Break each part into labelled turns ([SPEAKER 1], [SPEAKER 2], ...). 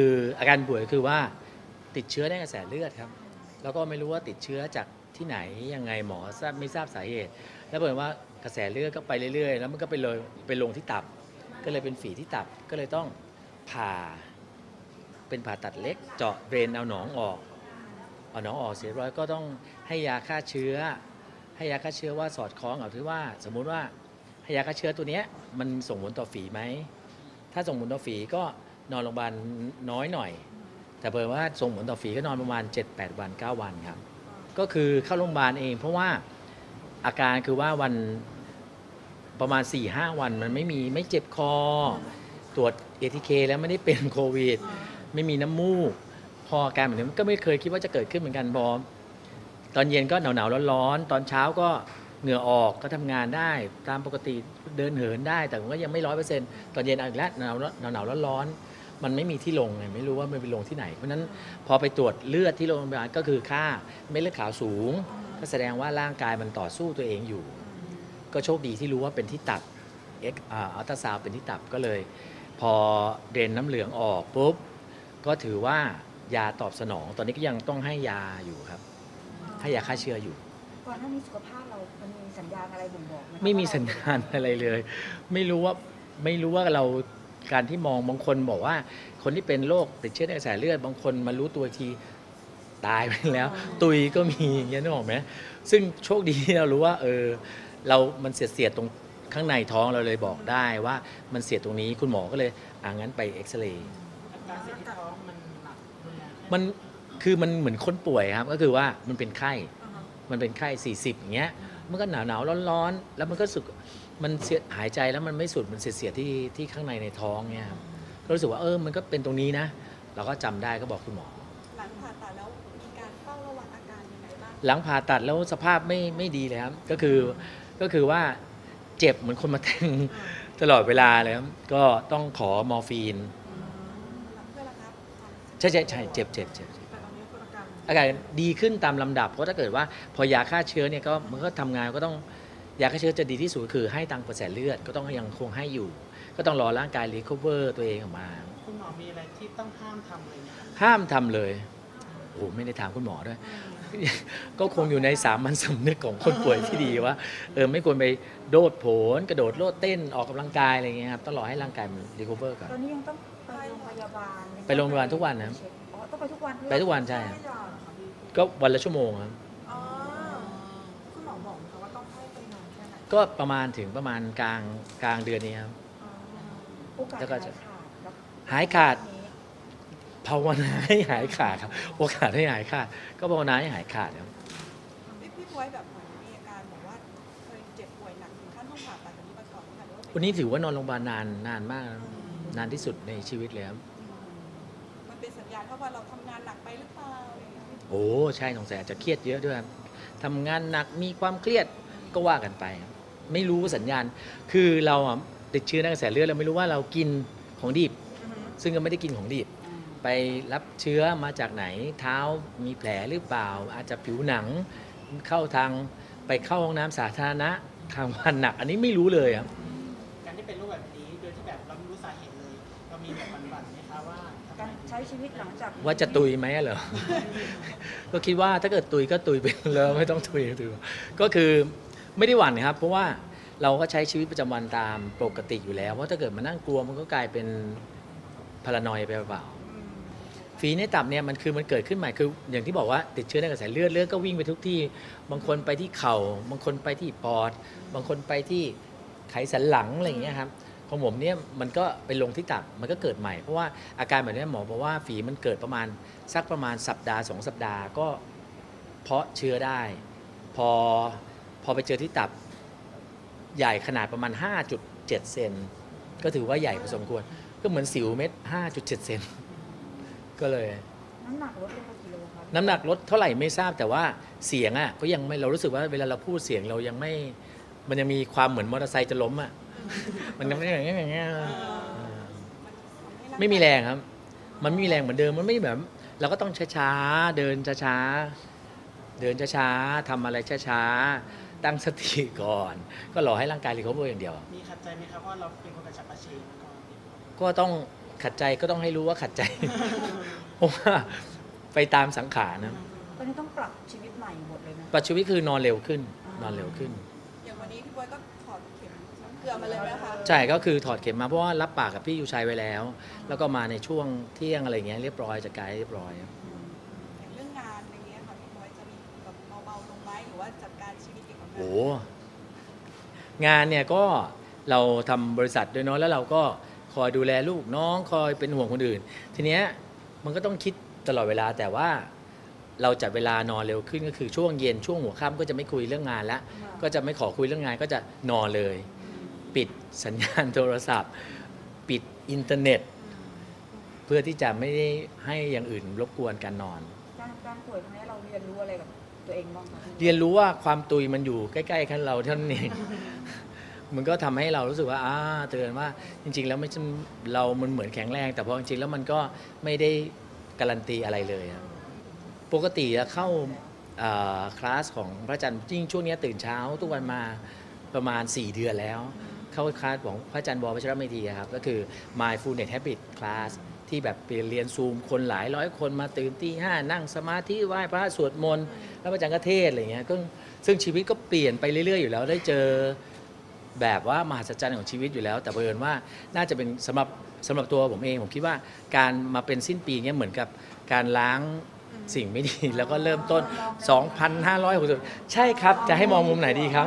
[SPEAKER 1] คืออาการป่วยคือว่าติดเชื้อในกระแสเลือดครับ แล้วก็ไม่รู้ว่าติดเชื้อจากที่ไหนยังไงหมอทราบไม่ทราบสาเหตุ แล้วเปิดว่ากระแสเลือดก็ไปเรื่อยๆ แล้วมันก็ไปเลยไปลงที่ตับ ก็เลยเป็นฝีที่ตับก็เลยต้องผ่า เป็นผ่าตัดเล็ก เจาะเดรนเอาหนองออกเอาหนองออกเสร็จเรียบร้อยก็ต้องให้ยาฆ่าเชื้อ ให้ยาฆ่าเชื้อว่าสอดคล้องกับที่ว่า สมมุติว่าให้ยาฆ่าเชื้อตัวเนี้ยมันส่งผลต่อฝีไหมถ้าส่งผลต่อฝีก็ นอนโรงพยาบาลน้อยหน่อย แต่เปิดว่าส่งผลต่อฝีก็นอนประมาณ 7-8 วัน 9 วันครับ ก็คือเข้าโรงพยาบาลเอง เพราะว่าอาการคือว่าวันประมาณ 4-5 วันมันไม่มีไม่เจ็บคอ ตรวจ ATK แล้วไม่ได้เป็นโควิด ไม่มีน้ำมูก พออาการแบบนี้ก็ไม่เคยคิดว่าจะเกิดขึ้นเหมือนกันบอมตอนเย็นก็หนาวๆร้อนๆตอนเช้าก็เหงื่อออกก็ทำงานได้ตามปกติเดินเหินได้ แต่ผมก็ยังไม่ร้อยเปอร์เซ็นต์ตอนเย็นอีกแล้วหนาวหนาวหนาวๆร้อนๆ มันไม่มีที่ลงไงไม่รู้ว่ามันไปลงที่ไหน เพราะฉะนั้นพอไปตรวจเลือดที่โรงพยาบาลก็คือค่าเม็ดเลือดขาวสูง ก็แสดงว่าร่างกายมันต่อสู้ตัวเองอยู่ ก็โชคดีที่รู้ว่าเป็นที่ตับเอ็กอัลตราซาวเป็นที่ตับก็เลย พอเดรนน้ำเหลืองออกปุ๊บก็ถือว่ายาตอบสนอง ตอนนี้ก็ยังต้องให้ยาอยู่ครับ ให้ยาฆ่าเชื้ออยู่
[SPEAKER 2] ก่อนหน้านี้สุขภาพเรา มันมีสัญญาณอะไรบ่งบอกไหมคะ
[SPEAKER 1] ไม่มี
[SPEAKER 2] ว่าเร
[SPEAKER 1] สัญญาณอะไรเลย ไม่รู้ว่าไม่รู้ว่าเรา การที่มองบางคนบอกว่า คนที่เป็นโรคติดเชื้อในกระแสเลือดบางคนมารู้ตัวอีกทีตายไปแล้ว ตุยก็มีอย่างเงี้ยนึกออกไหมซึ่งโชคดีที่เรารู้ว่าเออเรา มันเสียดเสียดๆตรงข้างในท้องเราเลยบอกได้ว่ามันเสียดตรงนี้คุณหมอก็เลยอ่างั้นไปเอ็กซเรย์
[SPEAKER 3] อาการเสียที่ท้องมันหนักรุนแรงแค่ไห
[SPEAKER 1] มันคือมันเหมือนคนป่วยครับก็คือว่ามันเป็นไข้
[SPEAKER 2] อ่าฮะ
[SPEAKER 1] มันเป็นไข้40อย่างเงี้ยมันก็หนาวหนาวร้อนร้อนๆแล้วมันก็รู้สึก มันเสียหายใจแล้วมันไม่สุดมันเสียดเสียดๆที่ที่ข้างในในท้องเนี่ยครับก็รู้สึกว่าเออมันก็เป็นตรงนี้นะ เราก็จำได้ก็บอกคุณหมอ
[SPEAKER 4] หลังผ่าตัดแล้วมีการเฝ้าระวังอาการยังไงบ้าง
[SPEAKER 1] หลังผ่าตัดแล้วสภาพไม่ไม่ดีเลยครับก็คือก็คือว่าเจ็บเหมือนคนมาแทง ตลอดเวลาเลยครับก็ต้องขอมอร์ฟีน
[SPEAKER 4] เพื่อระงับความ
[SPEAKER 1] ใช่ใช่ใช่เจ็บเจ็บเจ็บ
[SPEAKER 3] แต่ตอนนี้อาการ
[SPEAKER 1] อาการดีขึ้นตามลำดับเพราะถ้าเกิดว่าพอยาฆ่าเชื้อเนี่ยก็มันก็ทำงานก็ต้อง ยาฆ่าเชื้อจะดีที่สุดคือให้ตังกระแสเลือดก็ต้องยังคงให้อยู่ ก็ต้องรอร่างกายรีค o เวอร์ตัวเองออกมา
[SPEAKER 3] คุณหมอมีอะไรที่ต้องห้ามทำเลยไหมครับ
[SPEAKER 1] ห้ามทำเลยโอ้โหไม่ได้ถามคุณหมอด้วย ก็คงอยู่ในสามัญสำนึกของคนป่วยที่ดีว่าเออไม่ควรไปโดดโผนกระโดดโลดเต้นออกกำลังกายอะไรเงี้ยครับต้องรอให้ร่างกายมันรีค o เวอร์ก่อน
[SPEAKER 2] ตอนนี้ยังต้องไปโรงพยาบาล
[SPEAKER 1] ไปโรงพยาบาลทุกวันนะครับ
[SPEAKER 2] อ๋อต้องไปทุกวันด้วย
[SPEAKER 1] ไปทุกวันใช่ครับ
[SPEAKER 4] ไม่หรอก
[SPEAKER 1] ก็วันละชั่วโมงครับ
[SPEAKER 4] ก็ประ
[SPEAKER 1] มาณถึงประมาณกลางกลางเดือนนี้ครับ
[SPEAKER 4] อ๋อ
[SPEAKER 2] โอกาส
[SPEAKER 1] แล้วก็จะ
[SPEAKER 2] หายขาดแล้ว
[SPEAKER 1] หายขาด ภาวนาให้หายขาดครับ โอกาสให้หายขาด ก็ภาวนาให้หายขาดครับ
[SPEAKER 4] พี่พี่พวยแบบเหมือนมีอาการบอกว่าเคยเจ็บป่วยหนักถึงขั้นต้องผ่าตัดแบบนี้มาก่อนไหมคะหรือว่าเป็น
[SPEAKER 1] วันนี้ถือว่านอนโรงพยาบาลนานนานมากนะนานที่สุดในชีวิตเลยครับ
[SPEAKER 4] มันเป็นสัญญาณเพราะว่าเราทำงานหนักไปหรือเปล่าอะไรอย่างเงี้ย
[SPEAKER 1] โอ้ใช่สงสัยอาจจะเครียดเยอะด้วยครับทำงานหนักมีความเครียดก็ว่ากันไปครับ ไม่รู้สัญญาณ คือเราอะติดเชื้อในกระแสเลือดเราไม่รู้ว่าเรากินของดิบ ซึ่งก็ไม่ได้กินของดิบ ไปรับเชื้อมาจากไหน เท้ามีแผลหรือเปล่า อาจจะผิวหนังเข้าทางไปเข้าห้องน้ำสาธารณะทางวันหนัก อันนี้ไม่รู้เลยครับ
[SPEAKER 3] การที่เป็นโรคแบบนี้โดยที่แบบเราไม่รู้สาเหตุเลย เรามีแบบหวั่นๆไหมคะว่าทำไม
[SPEAKER 2] การใช้ชีวิตหลังจาก
[SPEAKER 1] ว่าจะตุยไหมเหรอ ก็คิดว่าถ้าเกิดตุยก็ตุยไปเลยไม่ต้องตุยตุยก็คือ ไม่ได้หวั่นะครับ เพราะว่าเราก็ใช้ชีวิตประจำวันตามปกติอยู่แล้ว เพราะถ้าเกิดมานั่งกลัวมันก็กลายเป็นพารานอยไปเปล่าๆฝีในตับเนี่ยมันคือมันเกิดขึ้นใหม่คือ อย่างที่บอกว่าติดเชื้อในกระแสเลือดเลือดก็วิ่งไปทุกที่ บางคนไปที่เข่า บางคนไปที่ปอด บางคนไปที่ไขสันหลังอะไรอย่างเงี้ยครับของผมเนี่ยมันก็ไปลงที่ตับมันก็เกิดใหม่ เพราะว่าอาการแบบนี้หมอบอกว่าฝีมันเกิดประมาณสักประมาณสัปดาห์สองสัปดาห์ก็เพาะเชื้อได้ พอ พอไปเจอที่ตับใหญ่ขนาดประมาณ 5.7 เซนก็ถือว่าใหญ่พอสมควร ก็เหมือนสิวเม็ด 5.7 เซนก็เลย
[SPEAKER 2] น้ำหนักลดลงไปกี่โลครับ
[SPEAKER 1] น้ำหนักลดเท่าไหร่ไม่ทราบแต่ว่าเสียงอะก็ยังไม่เรารู้สึกว่าเวลาเราพูดเสียงเรายังไม่ มันยังมีความเหมือนมอเตอร์ไซค์จะล้มอะ มันยังไม่อย่างเงี้ยอย่างเงี้ยเออไม่มีแรงครับ มันไม่มีแรงเหมือนเดิมมันไม่แบบเราก็ต้องช้าๆเดินช้าๆเดินช้าๆทำอะไรช้าๆ ตั้งสติก่อน ก็รอให้ร่างกายรีคอเวอร์อย่างเดียว
[SPEAKER 3] มีขัดใจไหมครับว่าเราเป็นคนกระฉับกระเฉงมาก่อน
[SPEAKER 1] ก็ต้องขัดใจก็ต้องให้รู้ว่าขัดใจเพราะว่าไปตามสังขารนะ
[SPEAKER 2] ตอนนี้ต้องปรับชีวิตใหม่หมดเลยนะ
[SPEAKER 1] ปัจจุบันคือนอนเร็วขึ้น นอนเร็วขึ้น
[SPEAKER 4] อย่างวันนี้พี่บอยก็ถอดเข็มน้ำเกลือมาเลยไหมคะ
[SPEAKER 1] ใช่ก็คือถอดเข็มมาเพราะว่ารับปากกับพี่ยูชัยไว้แล้ว แล้วก็มาในช่วงเที่ยงอะไรเงี้ยเรียบร้อยจัดการเรียบร้อย โอ้งานเนี่ยก็เราทำบริษัทด้วยเนาะแล้วเราก็คอยดูแลลูกน้องคอยเป็นห่วงคนอื่น ทีเนี้ยมันก็ต้องคิดตลอดเวลาแต่ว่าเราจัดเวลานอนเร็วขึ้นก็คือช่วงเย็นช่วงหัวค่ำก็จะไม่คุยเรื่องงานละก็จะไม่ขอคุยเรื่องงานก็จะนอนเลย ปิดสัญญาณโทรศัพท์ ปิดอินเทอร์เน็ต เพื่อที่จะไม่ได้ให้อย่างอื่นรบกวนการนอน
[SPEAKER 2] การการป่วยครั้งนี้เราเรียนรู้อะไรกับ ตัวเองบ้างคะ
[SPEAKER 1] เรียนรู้ว่าความตุยมันอยู่ใกล้ๆกันเราเท่านั้นเอง มันก็ทำให้เรารู้สึกว่าอ่าเตือนว่าจริง ๆ แล้วไม่ใช่เรา มันเหมือนแข็งแรง แต่พอจริงๆแล้วมันก็ไม่ได้การันตีอะไรเลยปกติอะเข้าอ่าคลาสของพระอาจารย์จริงช่วงเนี้ยตื่นเช้าทุกวันมาประมาณ 4 เดือนแล้ว เข้าคลาสของพระอาจารย์บอพัชรเมธีอะครับ ก็คือ mindfulness habit class ที่แบบไปเรียนซูมคนหลายร้อยคนมาตื่นตีห้านั่งสมาธิไหว้พระสวดมนต์แล้วพระอาจารย์ก็เทศอะไรเงี้ยก็ซึ่งชีวิตก็เปลี่ยนไปเรื่อย ๆ อยู่แล้วได้เจอแบบว่ามหัศจรรย์ของชีวิตอยู่แล้ว แต่เผอิญว่าน่าจะเป็นสำหรับสำหรับตัวผมเองผมคิดว่าการมาเป็นสิ้นปีเนี้ยเหมือนกับการล้าง สิ่งไม่ดีแล้วก็เริ่มต้น 2,560 ใช่ครับ จะให้มองมุมไหนดีครับ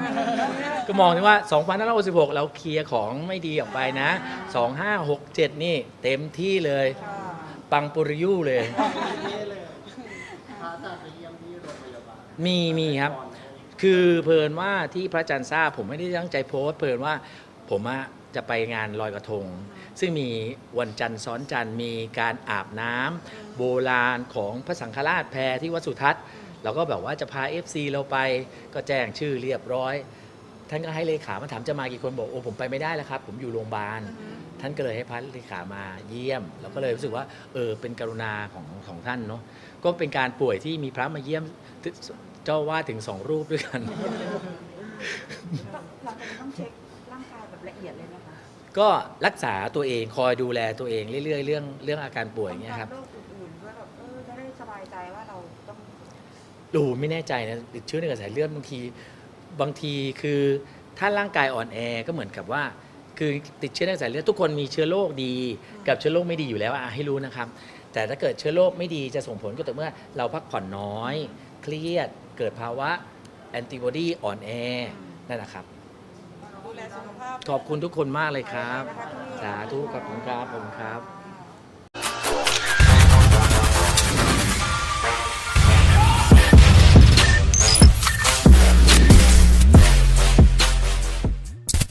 [SPEAKER 1] ก็มองถึงว่า 2,566 เราเคลียร์ของไม่ดีออกไปนะ 2567 นี่เต็มที่เลย ปังปุริยุเลย
[SPEAKER 3] นี่เลยมี
[SPEAKER 1] มีมีครับ คือเพลินว่าที่พระอาจารย์ทราบผมไม่ได้ตั้งใจโพสต์เพลินว่าผมอะ จะไปงานลอยกระทง ซึ่งมีวันจันทร์ซ้อนจันทร์มีการอาบน้ำโบราณของพระสังฆราชแพรที่วัดสุทัศน์เราก็แบบว่าจะพา FC เราไปก็แจ้งชื่อเรียบร้อย ท่านก็ให้เลขามาถามจะมากี่คนบอกโอ้ผมไปไม่ได้แล้วครับ ผมอยู่โรงพยาบาลท่านก็เลยให้พระเลขามาเยี่ยมแล้วก็เลยรู้สึกว่าเออเป็นกรุณาของของท่านเนาะก็เป็นการป่วยที่มีพระมาเยี่ยมเจ้าว่าถึงสองรูปด้วยกัน
[SPEAKER 2] ร่างกายแบบละเอียดเลยนะคะ
[SPEAKER 1] ก็รักษาตัวเองคอยดูแลตัวเองเรื่อยๆเรื่องเรื่องอาการป่วยอย่างเงี้ยครับ
[SPEAKER 2] ป้องกันโรคอื่นๆด้วยแบบเออจะได้สบายใจว่าเราต้อง
[SPEAKER 1] ดูไม่แน่ใจนะติดเชื้อในกระแสเลือดบางทีบางทีคือถ้าร่างกายอ่อนแอก็เหมือนกับว่า คือติดเชื้อในกระแสเลือดทุกคนมีเชื้อโรคดี กับเชื้อโรคไม่ดีอยู่แล้วอะให้รู้นะครับ แต่ถ้าเกิดเชื้อโรคไม่ดีจะส่งผลก็ต่อเมื่อ เราพักผ่อนน้อย เครียดเกิดภาวะแอนติบอดีอ่อนแอนั่นนะครับ
[SPEAKER 4] ดูแลสุขภาพ
[SPEAKER 1] ขอบคุณทุกคนมากเลยครับ สาธุขอบคุณครับผมครับ